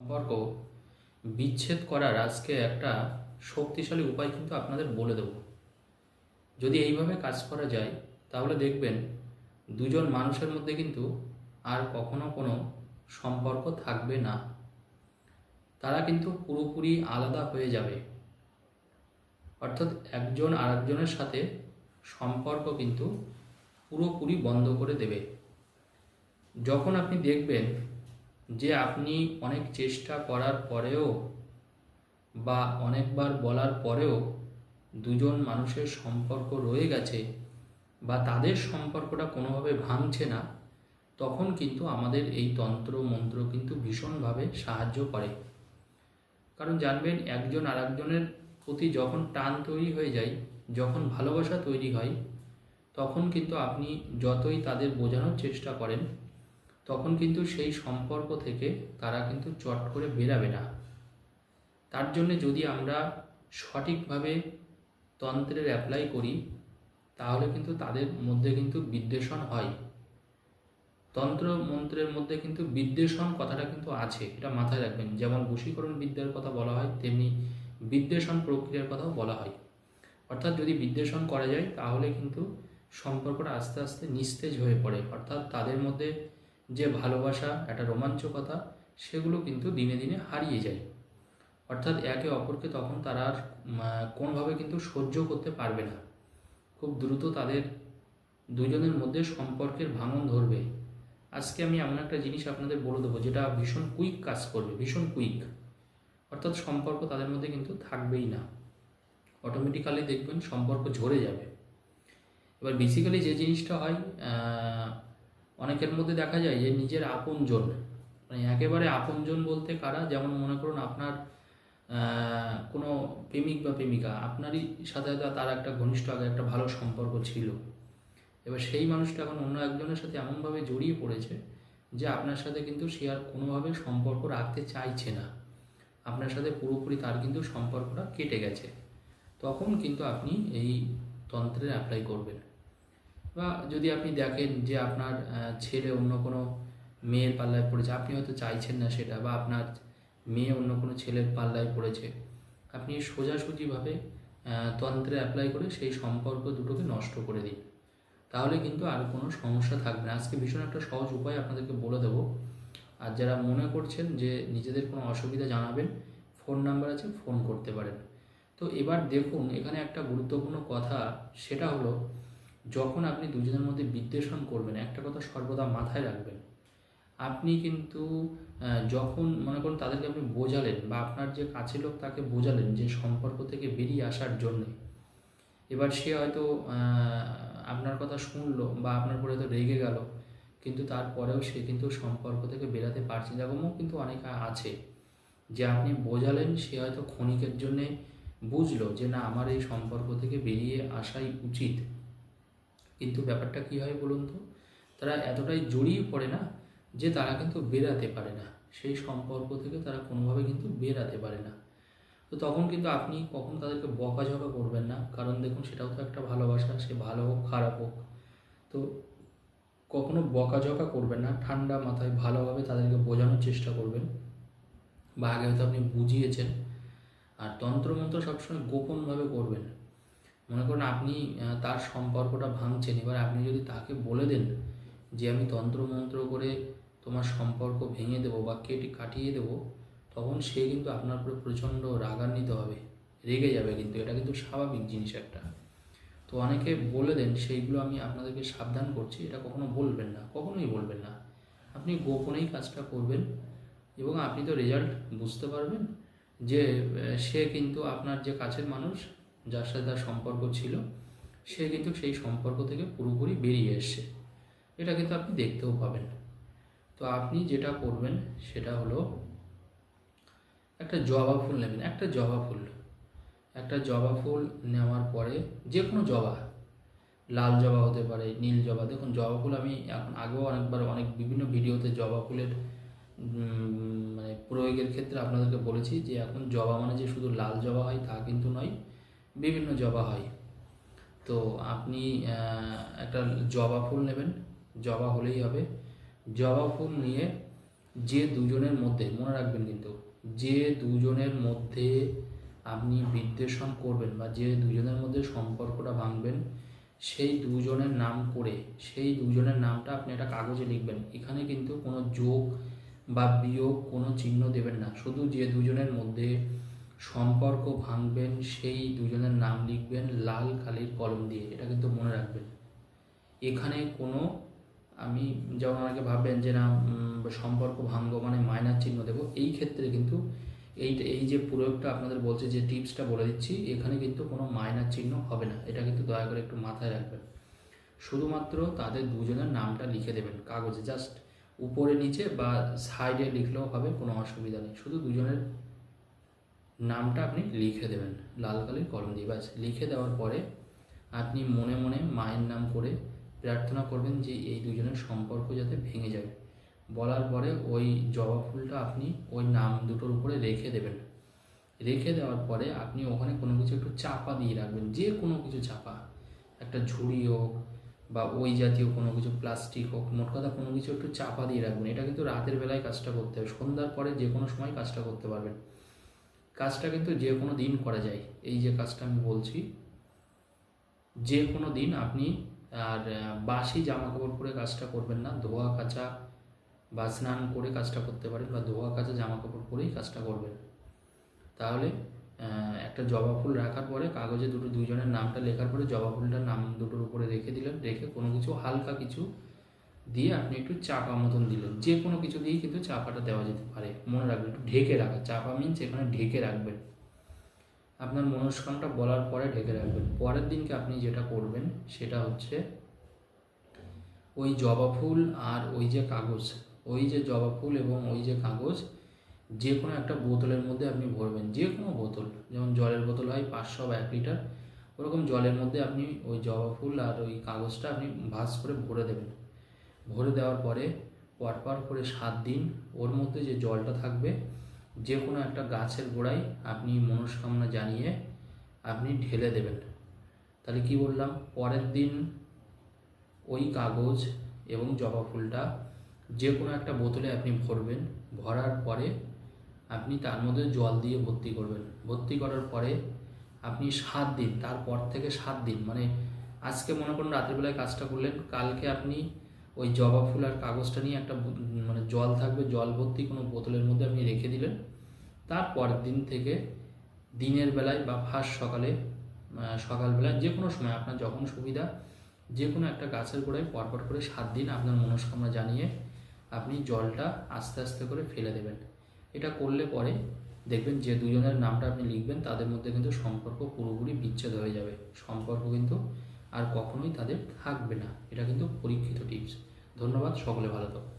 সম্পর্ক বিচ্ছেদ করার আজকে একটা শক্তিশালী উপায় কিন্তু আপনাদের বলে দেব। যদি এইভাবে কাজ করা যায়, তাহলে দেখবেন দুজন মানুষের মধ্যে কিন্তু আর কখনো কোনো সম্পর্ক থাকবে না। তারা কিন্তু পুরোপুরি আলাদা হয়ে যাবে। অর্থাৎ একজন আরেকজনের সাথে সম্পর্ক কিন্তু পুরোপুরি বন্ধ করে দেবে। যখন আপনি দেখবেন যে আপনি অনেক চেষ্টা করার পরেও বা অনেকবার বলার পরেও দুজন মানুষের সম্পর্ক রয়ে গেছে বা তাদের সম্পর্কটা কোনোভাবে ভাঙছে না, তখন কিন্তু আমাদের এই তন্ত্র মন্ত্র কিন্তু ভীষণভাবে সাহায্য করে। কারণ জানবেন, একজন আরেকজনের প্রতি যখন টান তৈরি হয়ে যায়, যখন ভালোবাসা তৈরি হয়, তখন কিন্তু আপনি যতই তাদের বোঝানোর চেষ্টা করেন তখন কিন্তু সেই সম্পর্ক থেকে তারা কিন্তু চট করে বেরাবে না। তার জন্য যদি আমরা সঠিকভাবে তন্ত্রের অ্যাপ্লাই করি, তাহলে কিন্তু তাদের মধ্যে কিন্তু বিদ্বেষণ হয়। তন্ত্র মন্ত্রের মধ্যে কিন্তু বিদ্বেষণ কথাটা কিন্তু আছে, এটা মাথায় রাখবেন। যেমন বশীকরণ বিদ্যার কথা বলা হয়, তেমনি বিদ্বেষণ প্রক্রিয়ার কথাও বলা হয়। অর্থাৎ যদি বিদ্বেষণ করা যায়, তাহলে কিন্তু সম্পর্কটা আস্তে আস্তে নিস্তেজ হয়ে পড়ে। অর্থাৎ তাদের মধ্যে যে ভালোবাসা, একটা রোমাঞ্চকতা, সেগুলো কিন্তু দিনে দিনে হারিয়ে যায়। অর্থাৎ একে অপরকে তখন তারা আর কোনোভাবে কিন্তু সহ্য করতে পারবে না। খুব দ্রুত তাদের দুজনের মধ্যে সম্পর্কের ভাঙন ধরবে। আজকে আমি এমন একটা জিনিস আপনাদের বলে দেবো, যেটা ভীষণ কুইক কাজ করবে, ভীষণ কুইক। অর্থাৎ সম্পর্ক তাদের মধ্যে কিন্তু থাকবেই না। অটোমেটিক্যালি দেখবেন সম্পর্ক ঝরে যাবে। এবার বেসিক্যালি যে জিনিসটা হয় অনেকের মধ্যে দেখা যায় যে নিজের আপনজন মানে একেবারে আপনজন বলতে কারা? যেমন মনে করুন আপনার কোনো প্রেমিক বা প্রেমিকা, আপনারই সাথে তার একটা ঘনিষ্ঠ আগে একটা ভালো সম্পর্ক ছিল। এবার সেই মানুষটা এখন অন্য একজনের সাথে এমনভাবে জড়িয়ে পড়েছে যে আপনার সাথে কিন্তু সে আর কোনোভাবে সম্পর্ক রাখতে চাইছে না। আপনার সাথে পুরোপুরি তার কিন্তু সম্পর্কটা কেটে গেছে। তখন কিন্তু আপনি এই তন্ত্রের অ্যাপ্লাই করবেন। বা যদি আপনি দেখেন যে আপনার ছেলে অন্য কোনো মেয়ের পাল্লায় পড়েছে, আপনি হয়তো চাইছেন না সেটা বা আপনার মেয়ে অন্য কোনো ছেলের পাল্লায় পড়েছে, আপনি সোজাসুজিভাবে তন্ত্রে অ্যাপ্লাই করে সেই সম্পর্ক দুটোকে নষ্ট করে দিন। তাহলে কিন্তু আর কোনো সমস্যা থাকবে না। আজকে ভীষণ একটা সহজ উপায় আপনাদেরকে বলে দেবো। আর যারা মনে করছেন যে নিজেদের কোনো অসুবিধা জানাবেন ফোন নাম্বার আছে ফোন করতে পারেন। তো এবার দেখুন, এখানে একটা গুরুত্বপূর্ণ কথা, সেটা হলো যখন আপনি দুজনের মধ্যে বিদ্বেষণ করবেন, একটা কথা সর্বদা মাথায় রাখবেন। আপনি কিন্তু যখন মনে করুন তাদেরকে আপনি বোঝালেন বা আপনার যে কাছের লোক তাকে বোঝালেন যে সম্পর্ক থেকে বেরিয়ে আসার জন্যে, এবার সে হয়তো আপনার কথা শুনলো বা আপনার পরে হয়তো রেগে গেল, কিন্তু তারপরেও সে কিন্তু সম্পর্ক থেকে বেরাতে পারছে এরকমও কিন্তু অনেক আছে, যে আপনি বোঝালেন, সে হয়তো ক্ষণিকের জন্যে বুঝলো যে না, আমার এই সম্পর্ক থেকে বেরিয়ে আসাই উচিত। কিন্তু ব্যাপারটা কী হয় বলুন তো? তারা এতটাই জড়িয়ে পড়ে না যে তারা কিন্তু বেরাতে পারে না। সেই সম্পর্ক থেকে তারা কোনোভাবে কিন্তু বেরাতে পারে না। তো তখন কিন্তু আপনি কখন তাদেরকে বকাঝকা করবেন না। কারণ দেখুন, সেটাও তো একটা ভালোবাসা। সে ভালো হোক, খারাপ হোক। তো কখনো বকাঝকা করবেন না। ঠান্ডা মাথায় ভালোভাবে তাদেরকে বোঝানোর চেষ্টা করবেন। বা আগে হয়তো আপনি বুঝিয়েছেন। আর তন্ত্রমন্ত্র সবসময় গোপনভাবে করবেন। মনে করুন আপনি তার সম্পর্কটা ভাঙছেন। এবার আপনি যদি তাকে বলে দেন যে আমি তন্ত্রমন্ত্র করে তোমার সম্পর্ক ভেঙে দেবো বা কেটে, কাটিয়ে দেবো, তখন সে কিন্তু আপনার উপরে প্রচণ্ড রাগান্বিত হবে, রেগে যাবে কিন্তু। এটা কিন্তু স্বাভাবিক জিনিস একটা। তো অনেকে বলে দেন, সেইগুলো আমি আপনাদেরকে সাবধান করছি। এটা কখনো বলবেন না, কখনোই বলবেন না। আপনি গোপনেই কাজটা করবেন এবং আপনি তো রেজাল্ট বুঝতে পারবেন যে সে কিন্তু আপনার যে কাছের মানুষ যার সাথে তার সম্পর্ক ছিল, সে কিন্তু সেই সম্পর্ক থেকে পুরোপুরি বেরিয়ে এসছে। এটা কিন্তু আপনি দেখতেও পাবেন। তো আপনি যেটা করবেন সেটা হলো, একটা জবা ফুল নেবেন, একটা জবা ফুল। একটা জবা ফুল নেওয়ার পরে যে কোনো জবা, লাল জবা হতে পারে, নীল জবা, দেখুন জবা ফুল আমি এখন আগেও অনেকবার অনেক বিভিন্ন ভিডিওতে জবা ফুলের মানে প্রয়োগের ক্ষেত্রে আপনাদেরকে বলেছি যে এখন জবা মানে যে শুধু লাল জবা হয় তা কিন্তু নয় বিভিন্ন জবা হয়। তো আপনি একটা জবা ফুল নেবেন। জবা হলেই হবে। জবা ফুল নিয়ে যে দুজনের মধ্যে, মনে রাখবেন কিন্তু, যে দুজনের মধ্যে আপনি বিদ্বেষণ করবেন বা যে দুজনের মধ্যে সম্পর্কটা ভাঙবেন, সেই দুজনের নাম করে, সেই দুজনের নামটা আপনি একটা কাগজে লিখবেন। এখানে কিন্তু কোনো যোগ বা বিয়োগ, কোনো চিহ্ন দেবেন না। শুধু যে দুজনের মধ্যে সম্পর্ক ভাঙবেন, সেই দুজনের নাম লিখবেন, লাল কালির কলম দিয়ে। এটা কিন্তু মনে রাখবেন। এখানে কোনো, আমি যেমন অনেকে ভাববেন যে না সম্পর্ক ভাঙবো মানে মাইনার চিহ্ন দেবো, এই ক্ষেত্রে কিন্তু এই এই যে প্রয়োগটা আপনাদের বলছে, যে টিপসটা বলে দিচ্ছি, এখানে কিন্তু কোনো মাইনার চিহ্ন হবে না। এটা কিন্তু দয়া করে একটু মাথায় রাখবেন। শুধুমাত্র তাদের দুজনের নামটা লিখে দেবেন, কাগজে। জাস্ট উপরে নিচে বা সাইডে লিখলেও হবে, কোনো অসুবিধা নেই। শুধু দুজনের নামটা আপনি লিখে দেবেন। লাল কালির কলম দিয়ে ব্যাস। লিখে দেওয়ার পরে আপনি মনে মনে মায়ের নাম করে প্রার্থনা করবেন যে এই দুজনের সম্পর্ক যাতে ভেঙে যায়। বলার পরে ওই জবা ফুলটা আপনি ওই নাম দুটোর উপরে রেখে দেবেন। রেখে দেওয়ার পরে আপনি ওখানে কোনো কিছু একটু চাপা দিয়ে রাখবেন, যে কোনো কিছু চাপা। একটা ঝুড়ি হোক বা ওই জাতীয় কোনো কিছু, প্লাস্টিক হোক, মোট কথা কোনো কিছু একটু চাপা দিয়ে রাখবেন। এটা কিন্তু রাতের বেলায় কাজটা করতে হবে। সন্ধ্যার পরে যে কোনো সময় কাজটা করতে পারবেন। কাজটা কিন্তু যে কোনো দিন করা যায়। এই যে কাজটা আমি বলছি, যে কোনো দিন আপনি আর বাসি জামা কাপড় পরে কাজটা করবেন না, ধোয়া কাচা বা স্নান করে কাজটা করতে পারেন বা ধোয়া কাচা জামা কাপড় পরেই কাজটা করবেন। তাহলে একটা জবা ফুল রাখার পরে কাগজে দুটো, দুইজনের নামটা লেখার পরে জবা ফুলটার নাম দুটোর উপরে রেখে দিলেন। রেখে কোনো কিছু, হালকা কিছু দিয়ে আপনি একটু চাপা মতন দিলেন। যে কোনো কিছু দিয়েই কিন্তু চাপাটা দেওয়া যেতে পারে। মনে রাখবেন, একটু ঢেকে রাখা। চাপা মিনস এখানে ঢেকে রাখবেন। আপনার মনস্কামটা বলার পরে ঢেকে রাখবেন। পরের দিনকে আপনি যেটা করবেন, সেটা হচ্ছে ওই জবা ফুল আর ওই যে কাগজ, ওই যে জবা ফুল এবং ওই যে কাগজ, যে কোনো একটা বোতলের মধ্যে আপনি ভরবেন। যে কোনো বোতল, যেমন জলের বোতল হয় পাঁচশো বা এক লিটার, ওরকম জলের মধ্যে আপনি ওই জবা ফুল আর ওই কাগজটা আপনি ভাস করে ভরে দেবেন। ভরে দেওয়ার পরে পরপর করে সাত দিন ওর মধ্যে যে জলটা থাকবে, যে কোনো একটা গাছের গোড়ায় আপনি মনস্কামনা জানিয়ে আপনি ঢেলে দেবেন। তাহলে কি বললাম? পরের দিন ওই কাগজ এবং জবা ফুলটা যে কোনো একটা বোতলে আপনি ভরবেন, ভরার পরে আপনি তার মধ্যে জল দিয়ে ভর্তি করবেন। ভর্তি করার পরে আপনি সাত দিন, তারপর থেকে সাত দিন মানে আজকে মনে করুন রাত্রিবেলায় কাজটা করলেন, কালকে আপনি ওই জবা ফুল আর কাগজটা নিয়ে একটা মানে জল থাকবে, জল ভর্তি কোনো বোতলের মধ্যে আপনি রেখে দিলেন তারপরের দিন থেকে দিনের বেলায় বা ফার্স্ট সকালে সকালবেলায় যে কোনো সময় আপনার যখন সুবিধা, যে কোনো একটা গাছের গোড়ায় পরপর করে সাত দিন আপনার মনস্কামনা জানিয়ে আপনি জলটা আস্তে আস্তে করে ফেলে দেবেন। এটা করলে পরে দেখবেন যে দুজনের নামটা আপনি লিখবেন, তাদের মধ্যে কিন্তু সম্পর্ক পুরোপুরি বিচ্ছেদ হয়ে যাবে। সম্পর্ক কিন্তু আর কখনোই তাদের থাকবে না। এটা কিন্তু পরীক্ষিত টিপস ধন্যবাদ সকলে ভালো থাকুন